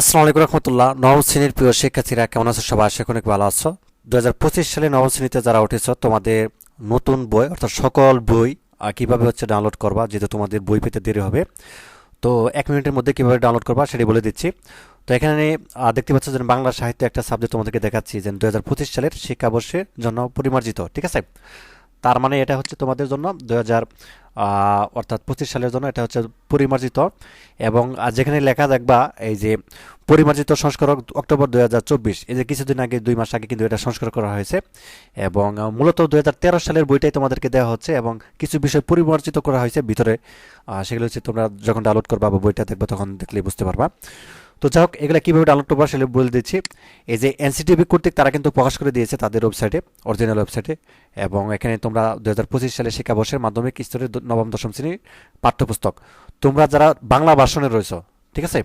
আসসালামু আলাইকুম রহমতুল্লাহ। নবম শ্রেণির প্রিয় শিক্ষার্থীরা, কেমন আছো সবাই? করি অনেক ভালো আছো। দু হাজার পঁচিশ সালে নবম শ্রেণীতে যারা উঠেছ, তোমাদের নতুন বই, অর্থাৎ সকল বই কীভাবে হচ্ছে ডাউনলোড করবা, যেহেতু তোমাদের বই পেতে দেরি হবে, তো এক মিনিটের মধ্যে কীভাবে ডাউনলোড করবা সেটি বলে দিচ্ছি। তো এখানে দেখতে পাচ্ছ যে বাংলা সাহিত্য একটা সাবজেক্ট তোমাদেরকে দেখাচ্ছি যে দু হাজার পঁচিশ সালের শিক্ষাবর্ষের জন্য পরিমার্জিত, ঠিক আছে? তার মানে এটা হচ্ছে তোমাদের জন্য দু হাজার অর্থাৎ পঁচিশ সালের জন্য এটা হচ্ছে পরিমার্জিত। এবং যেখানে লেখা দেখবা, এই যে পরিমার্জিত সংস্করণ অক্টোবর দুই হাজার চব্বিশ, এই যে কিছুদিন আগে, দুই মাস আগে কিন্তু এটা সংস্কার করা হয়েছে। এবং মূলত দুই হাজার তেরো সালের বইটাই তোমাদেরকে দেওয়া হচ্ছে এবং কিছু বিষয় পরিমার্জিত করা হয়েছে ভিতরে। সেগুলো হচ্ছে তোমরা যখন ডাউনলোড করবা বা বইটা দেখবে, তখন দেখলে বুঝতে পারবা। তো যাই হোক, এগুলো কীভাবে ডাউনলোড করব সেগুলো বলে দিচ্ছি। এই যে এনসিটিভি কর্তৃক তারা কিন্তু প্রকাশ করে দিয়েছে তাদের ওয়েবসাইটে অরিজিনাল ওয়েবসাইটে এবং এখানে তোমরা দু হাজার পঁচিশ সালে শিক্ষাবর্ষের মাধ্যমিক স্তরের নবম দশম শ্রেণির পাঠ্যপুস্তক। তোমরা যারা বাংলা ভাষণে রয়েছ, ঠিক আছে?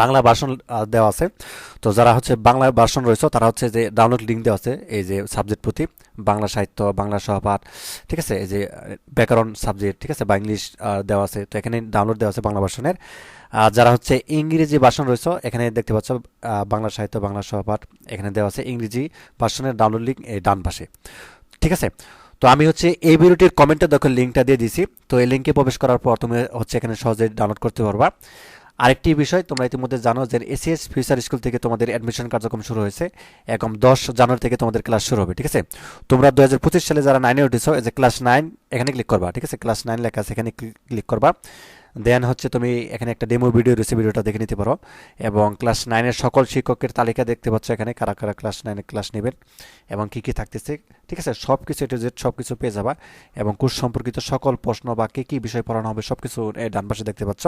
বাংলা ভার্সন দেওয়া আছে। তো যারা হচ্ছে বাংলা ভার্সন রয়েছে, তারা হচ্ছে যে ডাউনলোড লিঙ্ক দেওয়া আছে, এই যে সাবজেক্ট প্রতি। বাংলা সাহিত্য, বাংলা সহপাঠ, ঠিক আছে? এই যে ব্যাকরণ সাবজেক্ট ঠিক আছে? বা ইংলিশ দেওয়া আছে। তো এখানে ডাউনলোড দেওয়া আছে বাংলা ভার্সনের। আর যারা হচ্ছে ইংরেজি ভার্সন রয়েছে, এখানে দেখতে পাচ্ছ বাংলা সাহিত্য, বাংলা সহপাঠ, এখানে দেওয়া আছে ইংরেজি ভার্সনের ডাউনলোড লিঙ্ক এই ডান পাশে। ঠিক আছে? তো আমি হচ্ছে এই ভিডিওটির কমেন্টে দেখো লিঙ্কটা দিয়ে দিছি। তো এই লিঙ্কে প্রবেশ করার পর তুমি হচ্ছে এখানে সহজে ডাউনলোড করতে পারবা। আরেকটি বিষয়, তোমরা ইতিমধ্যে জানো যে এসিএস ফিউচার স্কুল থেকে তোমাদের অ্যাডমিশন কার্যক্রম শুরু হয়েছে একদম দশ জানুয়ারি থেকে তোমাদের ক্লাস শুরু হবে, ঠিক আছে? তোমরা দু হাজার পঁচিশ সালে যারা নাইনে উঠেছো যে ক্লাস নাইন এখানে ক্লিক করবা, ঠিক আছে? ক্লাস নাইন লেখা আছে, এখানে ক্লিক করবা। দেন হচ্ছে তুমি এখানে একটা ডেমো ভিডিও রয়েছে ভিডিওটা দেখে নিতে পারো। এবং ক্লাস নাইনের সকল শিক্ষকের তালিকা দেখতে পাচ্ছ এখানে, কারা কারা ক্লাস নাইনে ক্লাস নেবেন এবং কি কি থাকতেছে। ঠিক আছে? সব কিছু এটু জেড সব কিছু পেয়ে যাবা এবং কোর্স সম্পর্কিত সকল প্রশ্ন বা কী কী বিষয় পড়ানো হবে সব কিছু ডান পাশে দেখতে পাচ্ছ।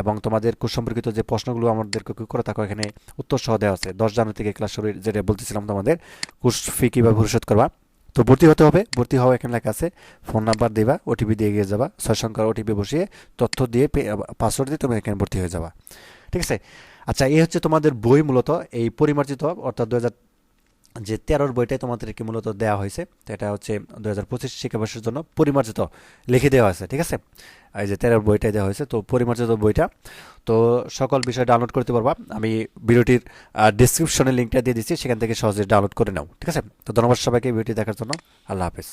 এবং তোমাদের কোর্স সম্পর্কিত যে প্রশ্নগুলো আমাদেরকে কি করে থাকো এখানে উত্তর সহ দেওয়া আছে। দশ জানুয়ারি থেকে ক্লাস শুরু, যেটা বলতেছিলাম তোমাদের কোর্স ফি কীভাবে পরিশোধ করবা। তো ভর্তি হতে হবে, ভর্তি হওয়া এখানে লেখা আছে, ফোন নাম্বার দিবা ওটিপি দিয়ে গিয়ে যাবা, ছয় সংখ্যার ওটিপি বসিয়ে তথ্য দিয়ে পাসওয়ার্ড দিয়ে তুমি এখানে ভর্তি হয়ে যাবা। ঠিক আছে? আচ্ছা এই হচ্ছে তোমাদের বই মূলত, এই পরিমার্জিত, অর্থাৎ দু হাজার যে তেরোর বইটাই তোমাদেরকে মূলত দেওয়া হয়েছে, তো এটা হচ্ছে দু হাজার পঁচিশ শিক্ষাবর্ষের জন্য পরিমার্জিত লিখে দেওয়া আছে ঠিক আছে? এই যে তেরোর বইটাই দেওয়া হয়েছে, তো পরিমার্জিত বইটা। তো সকল বিষয় ডাউনলোড করতে পারবা, আমি ভিডিওটির ডিসক্রিপশনে লিঙ্কটা দিয়ে দিচ্ছি, সেখান থেকে সহজে ডাউনলোড করে নাও, ঠিক আছে? তো ধন্যবাদ সবাইকে ভিডিওটি দেখার জন্য, আল্লাহ হাফেজ।